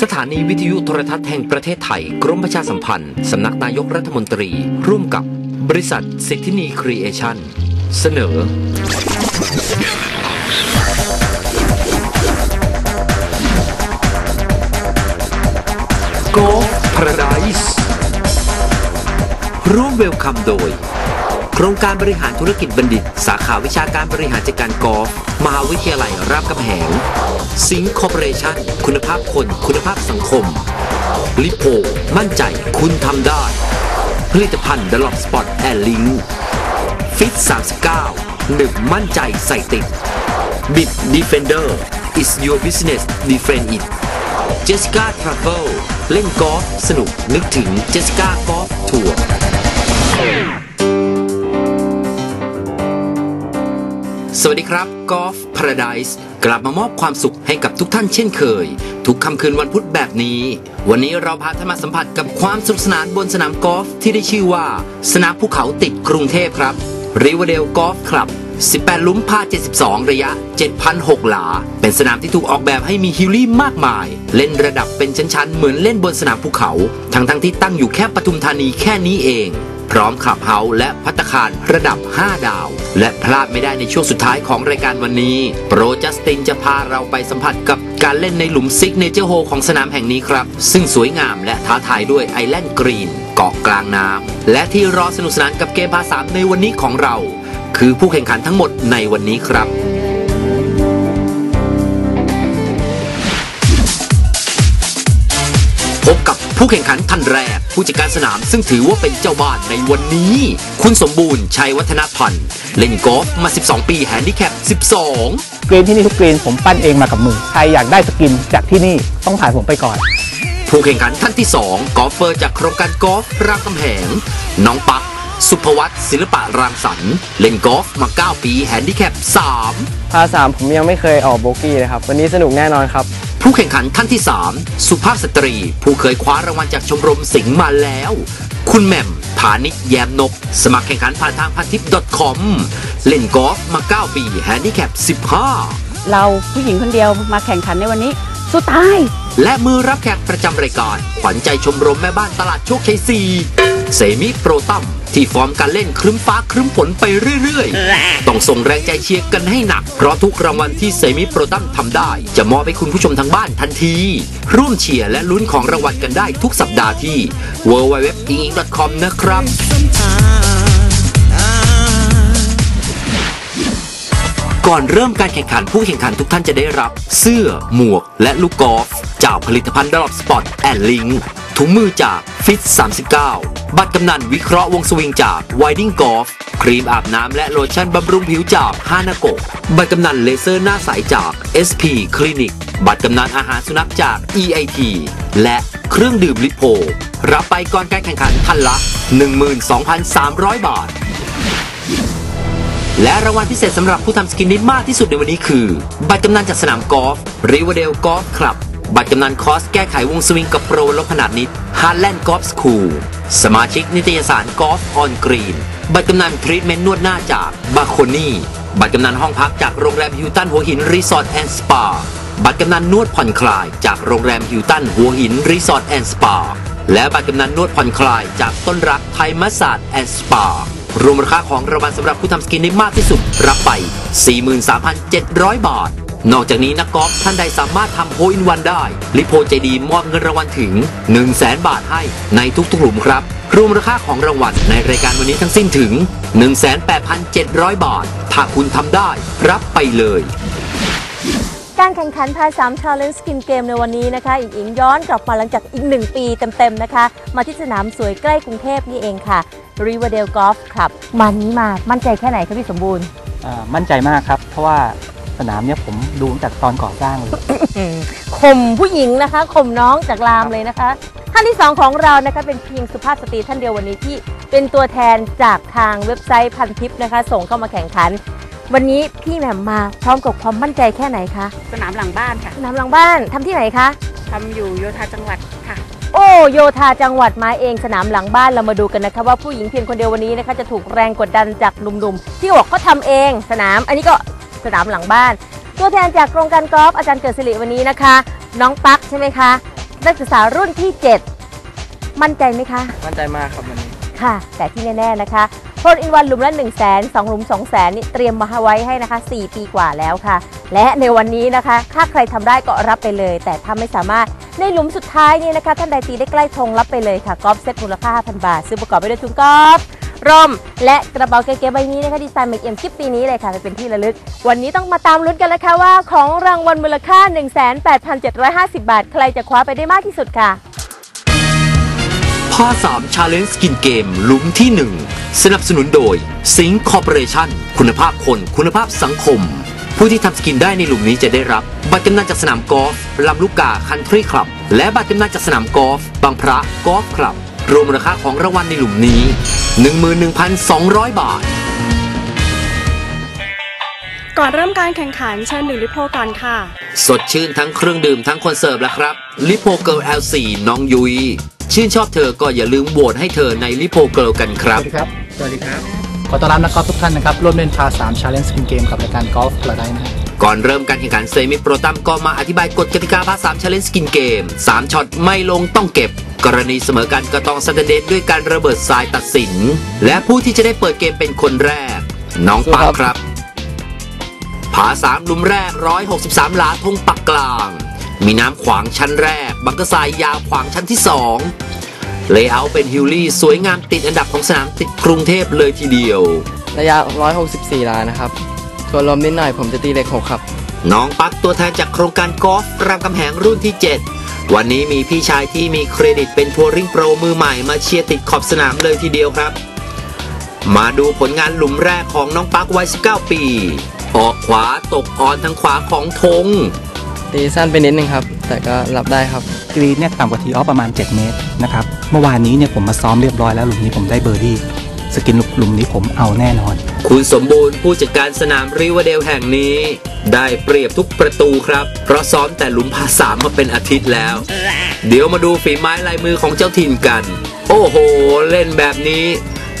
สถานีวิทยุโทรทัศน์แห่งประเทศไทย กรมประชาสัมพันธ์ สำนักนายกรัฐมนตรี ร่วมกับบริษัทสิทธินีครีเอชั่น เสนอ Go Paradise ร่วมเวลคัมโดย โครงการบริหารธุรกิจบัณฑิต สาขาวิชาการบริหารจัดการกอล์ฟมหาวิทยาลัยรามคำแหง สิงคอร์ปอเรชั่นคุณภาพคน คุณภาพสังคม ลิโพ มั่นใจคุณทำได้ ผลิตภัณฑ์ดลอปสปอตแอนลิงฟิต39หนึ่งมั่นใจใส่ติดบิด Defender is your business defend it เจส i ก้าทราเวลเล่นกอล์ฟสนุกนึกถึงเจส i ก้ากอล์ฟทัวร์สวัสดีครับกอล์ฟพาราไดส์ กลับมามอบความสุขให้กับทุกท่านเช่นเคย ทุกคำคืนวันพุธแบบนี้ วันนี้เราพาท่านมาสัมผัสกับความสนุกสนานบนสนามกอล์ฟที่ได้ชื่อว่า สนามภูเขาติดกรุงเทพครับริวเดลกอล์ฟคลับ 18 ลุ้มพา 72 ระยะ 7,006 หลา เป็นสนามที่ถูกออกแบบให้มีฮิลลี่มากมาย เล่นระดับเป็นชั้น ๆ เหมือนเล่นบนสนามภูเขา ทั้งๆที่ตั้งอยู่แค่ปทุมธานีแค่นี้เอง พร้อมขับเฮาและพัตคารระดับ 5 ดาว และพลาดไม่ได้ในช่วงสุดท้ายของรายการวันนี้ โปรจัสตินจะพาเราไปสัมผัสกับการเล่นในหลุมซิกเนเจอร์โฮของสนามแห่งนี้ครับ ซึ่งสวยงามและท้าทายด้วยไอแลนด์กรีนเกาะกลางน้ำและที่รอสนุกสนานกับเกมพาสามในวันนี้ของเรา คือผู้แข่งขันทั้งหมดในวันนี้ครับพบกับผู้แข่งขันท่านแรก ผู้จัดการสนามซึ่งถือว่าเป็นเจ้าบ้านในวันนี้ คุณสมบูรณ์ชัยวัฒนพันธ์เล่นกอล์ฟมา 12 ปีแฮนดิแคป 12 กรีนที่นี่ทุกกรีนผมปั้นเองมากับมือ ใครอยากได้สกินจากที่นี่ต้องผ่านผมไปก่อน ผู้แข่งขันท่านที่ 2 กอล์ฟเฟอร์จากโครงการกอล์ฟรามคำแหงน้องปัก สุภวัตศิลปะรางสรรค์เล่นกอล์ฟมา 9 ปีแฮนดิแคป 3 พาสามผมยังไม่เคยออกโบกี้เลยครับ วันนี้สนุกแน่นอนครับ ผู้แข่งขันท่านที่ 3 สุภาพสตรี ผู้เคยคว้ารางวัลจากชมรมสิงห์มาแล้ว คุณแหม่มผานิชแยมนก สมัครแข่งขันผ่านทางพันทิป .com เล่นกอล์ฟมา 9 ปีแฮนดิแคป 15 เราผู้หญิงคนเดียวมาแข่งขันในวันนี้สู้ตาย และมือรับแขกประจำรายการ ขวัญใจชมรมแม่บ้านตลาดโชคชัย4เสมิโปรตัมที่ฟอร์มการเล่นครึ้มฟ้าครึ้มฝนไปเรื่อยๆ ต้องส่งแรงใจเชียร์กันให้หนัก เพราะทุกรางวัลที่เสมิโปรตัมทำได้ จะมอบให้คุณผู้ชมทางบ้านทันที ร่วมเชียร์และลุ้นของรางวัลกันได้ทุกสัปดาห์ที่ www.ing.com นะครับ ก่อนเริ่มการแข่งขันผู้แข่งขันทุกท่านจะได้รับ เสื้อ หมวก และลูกกอล์ฟจากผลิตภัณฑ์ดรอปสปอตแอนลิงถุงมือจากฟิต39 บัตรกำนันวิเคราะห์วงสวิงจากไวดิ้งกอล์ฟครีมอาบน้ำและโลชั่นบำรุงผิวจากฮานาโกะบัตรกำนันเลเซอร์หน้าใสจาก SP คลินิก บัตรกำนันอาหารสุนัขจาก EIT และเครื่องดื่มลิโพ รับไปก่อนการแข่งขันทันละ 12,300 บาท และรางวัลพิเศษสำหรับผู้ทำสกินนี้มากที่สุดในวันนี้คือ บัตรกำนันจากสนามกอล์ฟริวเดลกอล์ฟคลับ บัตรกำนันคอสแก้ไขวงสวิงกับโปรลดขนาดนิดฮาร์แลนด์กอล์ฟสคูลสมาชิกนิตยสารกอล์ฟออนกรีน บัตรกำนันทรีทเมนต์นวดหน้าจากบาโคนี่ บัตรกำนันห้องพักจากโรงแรมฮิลตันหัวหินรีสอร์ทแอนด์สปา บัตรกำนันนวดผ่อนคลายจากโรงแรมฮิลตันหัวหินรีสอร์ทแอนด์สปา และบัตรกำนันนวดผ่อนคลายจากต้นรักไทยมัสซาดแอนด์สปา รวมราคาของรางวัลสำหรับผู้ทำสกินได้มากที่สุด รับไป 43,700 บาท นอกจากนี้นักกอล์ฟท่านใดสามารถทำโฮอินวันได้ ลิโพใจดีมอบเงินรางวัลถึง 100,000บาทให้ในทุกๆหลุมครับ รวมราคาของรางวัลในรายการวันนี้ทั้งสิ้นถึง 18,700 บาท ถ้าคุณทำได้ รับไปเลย การแข่งขันพาย3 Challenge Skin Game ในวันนี้นะคะอิงอิงย้อนกลับมาหลังจากอีก 1 ปีเต็มๆนะคะ มาที่สนามสวยใกล้กรุงเทพนี่เองค่ะ Riverdale Golf Club มานี้มามั่นใจแค่ไหนคะพี่สมบูรณ์ อ่ามั่นใจมากครับ เพราะว่าสนามเนี่ยผมดูตั้งแต่ตอนก่อสร้างเลย ข่มผู้หญิงนะคะข่มน้องจากรามเลยนะคะท่านที่สองของเรานะคะเป็นเพียงสุภาพสตรีท่านเดียววันนี้ที่เป็นตัวแทนจากทางเว็บไซต์พันทิปนะคะ ส่งเข้ามาแข่งขัน วันนี้พี่แหม่มมาพร้อมกับความมั่นใจแค่ไหนคะสนามหลังบ้านค่ะสนามหลังบ้านทำที่ไหนคะ ทำอยู่โยธาจังหวัดค่ะ โอ้โยธาจังหวัดมาเองสนามหลังบ้านเรามาดูกันนะคะว่าผู้หญิงเพียงคนเดียววันนี้นะคะจะถูกแรงกดดันจากหนุ่มๆที่บอกเขาทำเองสนาม อันนี้ก็สนามหลังบ้าน ตัวแทนจากโครงการกอล์ฟอาจารย์เกิดสิริวันนี้นะคะ น้องตั๊กใช่ไหมคะนักศึกษารุ่นที่ 7 มั่นใจไหมคะ มั่นใจมากครับวันนี้ ค่ะ แต่ที่แน่ๆนะคะ โพลอินวันหลุมละ1 0 0 0 0แสนสองหลุม2 0 0แสนนี่เตรียมมาไว้ให้นะคะ 4 ปีกว่าแล้วค่ะ และในวันนี้นะคะ ถ้าใครทำได้ก็รับไปเลย แต่ถ้าไม่สามารถในหลุมสุดท้ายนี่นะคะ ท่านใดตีได้ใกล้ธงรับไปเลยค่ะกอล์ฟเซ็ตมูลค่า5,000 บาทซื้อประกอบไปด้วยถุงกอล์ฟร่มและกระเป๋าเก๋ๆใบนี้นะคะดีไซน์เมกเอ็มคลิปปีนี้เลยค่ะไปเป็นที่ระลึก วันนี้ต้องมาตามลุ้นกันแล้วค่ะว่าของรางวัลมูลค่า 18,750 บาท ใครจะคว้าไปได้มากที่สุดค่ะผ้า3 Challenge Skin Game ลุ้มที่ 1 สนับสนุนโดย Sing Corporation คุณภาพคนคุณภาพสังคม ผู้ที่ทำสกินได้ในหลุมนี้จะได้รับ บัตรกำนันจากสนามกอล์ฟลำลูกกาคันทรีคลับ และบัตรกำนันจากสนามกอล์ฟบางพระกอล์ฟคลับ รวมมูลค่าของรางวัลในหลุมนี้ 11,200 บาท ก่อนเริ่มการแข่งขันเชิญดื่มลิโพก่อนค่ะ สดชื่นทั้งเครื่องดื่มทั้งคนเสิร์ฟแล้วครับลิโพเกิล L4 น้องยุย ชื่นชอบเธอก็อย่าลืมโหวตให้เธอในลิโพเกิลกันคสรับวัสดีครับ สวัสดีครับ ขอต้อนรับนักกอล์ฟทุกท่านนะครับ ร่วมเล่นพา3 Challenge Skin Game กับรายการกอล์ฟกระไดนะก่อนเริ่มการแข่งขันเซมิโปรตัมก็มาอธิบายกฎกติกาภาค3 Challenge Skin Game 3ช็อตไม่ลงต้องเก็บ กรณีเสมอกันก็ต้องสแตนเดดด้วยการระเบิดทรายตัดสิน และผู้ที่จะได้เปิดเกมเป็นคนแรก น้องปักครับผาสามหลุมแรก 163 หลาทงปักกลาง มีน้ำขวางชั้นแรก บังกะทรายยาวขวางชั้นที่สองเลเยอร์เป็นฮิลลี่สวยงามติดอันดับของสนามติดกรุงเทพเลยทีเดียว ระยะ 164 ลานะครับส่วนลมนิดหน่อยผมจะตีเลข6ครับ น้องปักตัวแทนจากโครงการกอล์ฟรามคำแหงรุ่นที่ 7 วันนี้มีพี่ชายที่มีเครดิตเป็นทัวริงโปรมือใหม่มาเชียร์ติดขอบสนามเลยทีเดียวครับ มาดูผลงานหลุมแรกของน้องปักวัย 19 ปี ออกขวาตกออนทางขวาของธง ตีสั้นไปนิดนึงครับ แต่ก็รับได้ครับ กรีนเนี่ยต่ำกว่าทีออฟประมาณ 7 เมตรนะครับ เมื่อวานนี้เนี่ยผมมาซ้อมเรียบร้อยแล้วหลุมนี้ผมได้เบอร์ดี้สกินหลุมนี้ผมเอาแน่นอน คุณสมบูรณ์ผู้จัดการสนามริวเดลแห่งนี้ ได้เปรียบทุกประตูครับ เพราะซ้อมแต่หลุมพาสามมาเป็นอาทิตย์แล้ว เดี๋ยวมาดูฝีไม้ลายมือของเจ้าถิ่นกัน โอ้โห เล่นแบบนี้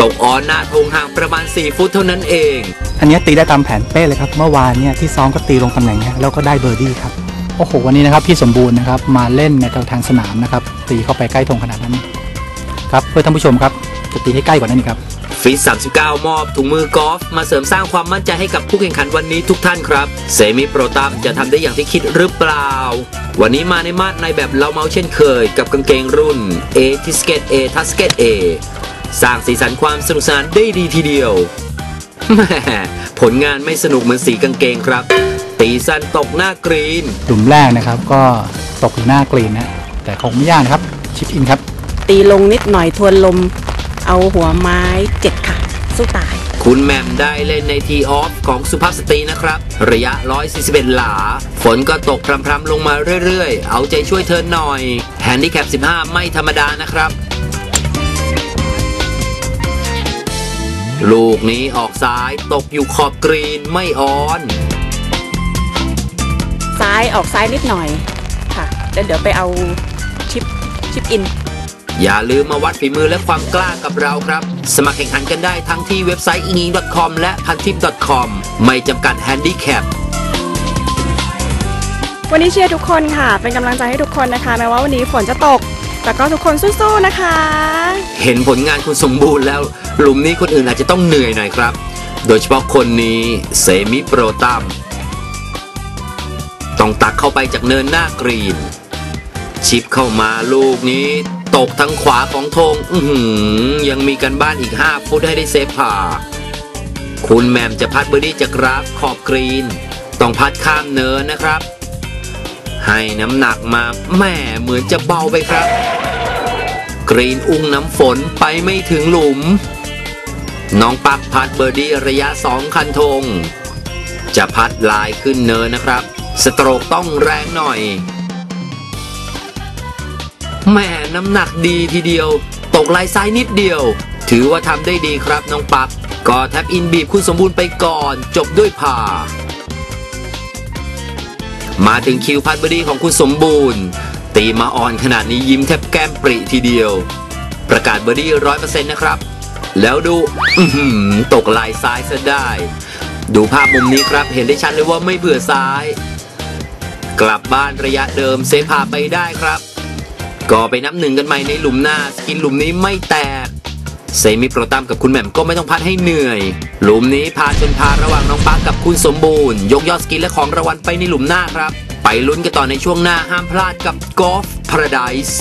ตกออนหน้าธงห่างประมาณ 4 ฟุตเท่านั้นเอง อันเนี้ยตีได้ตามแผนเป้เลยครับ เมื่อวานเนี่ยที่ซ้อมก็ตีลงตำแหน่งเนี้ยแล้วก็ได้เบอร์ดี้ครับ โอ้โหวันนี้นะครับพี่สมบูรณ์นะครับมาเล่นในทางสนามนะครับตีเข้าไปใกล้ธงขนาดนั้นครับเพื่อท่านผู้ชมครับจะตีให้ใกล้กว่านั้นอีกครับฟิต39 มอบถุงมือกอล์ฟมาเสริมสร้างความมั่นใจให้กับผู้แข่งขันวันนี้ทุกท่านครับ เซมิโปรตัมจะทำได้อย่างที่คิดหรือเปล่า วันนี้มาในมาดในแบบเราเมาเช่นเคย กับกางเกงรุ่น A ทิสเกต A ทัสเกต A สร้างสีสันความสนุกสนานได้ดีทีเดียว ผลงานไม่สนุกเหมือนสีกางเกงครับ ตีสั้นตกหน้ากรีน หลุมแรกนะครับก็ตกอยู่หน้ากรีนนะแต่คงไม่ยากนะครับ ชิปอินครับ ตีลงนิดหน่อยทวนลม เอาหัวไม้เจ็ดค่ะ สู้ตาย คุณแหม่มได้เล่นในทีออฟของสุภาพสตรีนะครับ ระยะ 141 หลา ฝนก็ตกพรำๆลงมาเรื่อยๆ เอาใจช่วยเธอหน่อยแฮนดี้แคป 15 ไม่ธรรมดานะครับลูกนี้ออกซ้ายตกอยู่ขอบกรีนไม่ออนซ้ายออกซ้ายนิดหน่อยค่ะแล้วเดี๋ยวไปเอาชิปชิปอิน อย่าลืมมาวัดฝีมือและความกล้ากับเราครับ สมัครแข่งขันกันได้ทั้งที่เว็บไซต์ i n g i n g c o m และพันทิป .com ไม่จำกัดแฮนดี้แคปวันนี้เชียร์ทุกคนค่ะ เป็นกำลังใจให้ทุกคนนะคะ แม้ว่าวันนี้ฝนจะตก แต่ก็ทุกคนสู้ๆนะคะ เห็นผลงานคุณสมบูรณ์แล้ว หลุมนี้คนอื่นอาจจะต้องเหนื่อยหน่อยครับ โดยเฉพาะคนนี้เซมิโปรตัม ต้องตักเข้าไปจากเนินหน้ากรีน ชิปเข้ามาลูกนี้ ตกทางขวาของธงอืยังมีกันบ้านอีก 5 ฟุตให้ได้เซฟผ่า คุณแมมจะพัดเบอร์ดี้จากราฟขอบกรีน ต้องพัดข้ามเนินนะครับ ให้น้ำหนักมาแม่เหมือนจะเบาไปครับ กรีนอุ้งน้ำฝนไปไม่ถึงหลุม น้องปักพัดเบอร์ดี้ระยะสองคันธงจะพัดลายขึ้นเนินนะครับ สโตรกต้องแรงหน่อยแหม่น้ำหนักดีทีเดียว ตกลายซ้ายนิดเดียว ถือว่าทำได้ดีครับน้องปักก็แท็บอินบีบคุณสมบูรณ์ไปก่อน จบด้วยผ่า มาถึงคิวพัดเบอร์ดี้ของคุณสมบูรณ์ ตีมาอ่อนขนาดนี้ยิ้มแทบแก้มปริทีเดียว ประกาศเบอร์ดี้ร้อยเปอร์เซ็นต์นะครับ แล้วดูอื้อหือตกลายซ้ายซะได้ ดูภาพมุมนี้ครับเห็นได้ชัดเลยว่าไม่เบื่อซ้าย กลับบ้านระยะเดิมเซฟพาไปได้ครับ ก็ไปนับหนึ่งกันใหม่ในหลุมหน้า สกินหลุมนี้ไม่แตกเซมิโปรตามกับคุณแหม่มก็ไม่ต้องพัดให้เหนื่อย หลุมนี้พาจนพาระหว่างน้องปักกับคุณสมบูรณ์ ยกยอดสกินและของรางวัลไปในหลุมหน้าครับ ไปลุ้นกันต่อในช่วงหน้าห้ามพลาดกับกอล์ฟพาราไดส์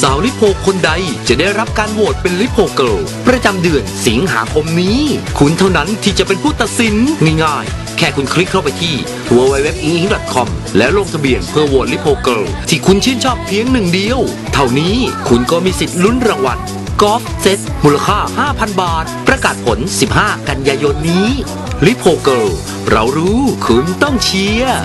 สาวลิโพคนใดจะได้รับการโหวตเป็นลิโพเกิลประจำเดือนสิงหาคมนี้ คุณเท่านั้นที่จะเป็นผู้ตัดสินง่ายๆ แค่คุณคลิกเข้าไปที่ www.ingin.com แล้วลงทะเบียนเพื่อโหวตลิโพเกิลที่คุณชื่นชอบเพียงหนึ่งเดียว เท่านี้คุณก็มีสิทธิ์ลุ้นรางวัลกอล์ฟเซตมูลค่า 5,000 บาท ประกาศผล 15 กันยายนนี้ลิโพเกิลเรารู้คุณต้องเชียร์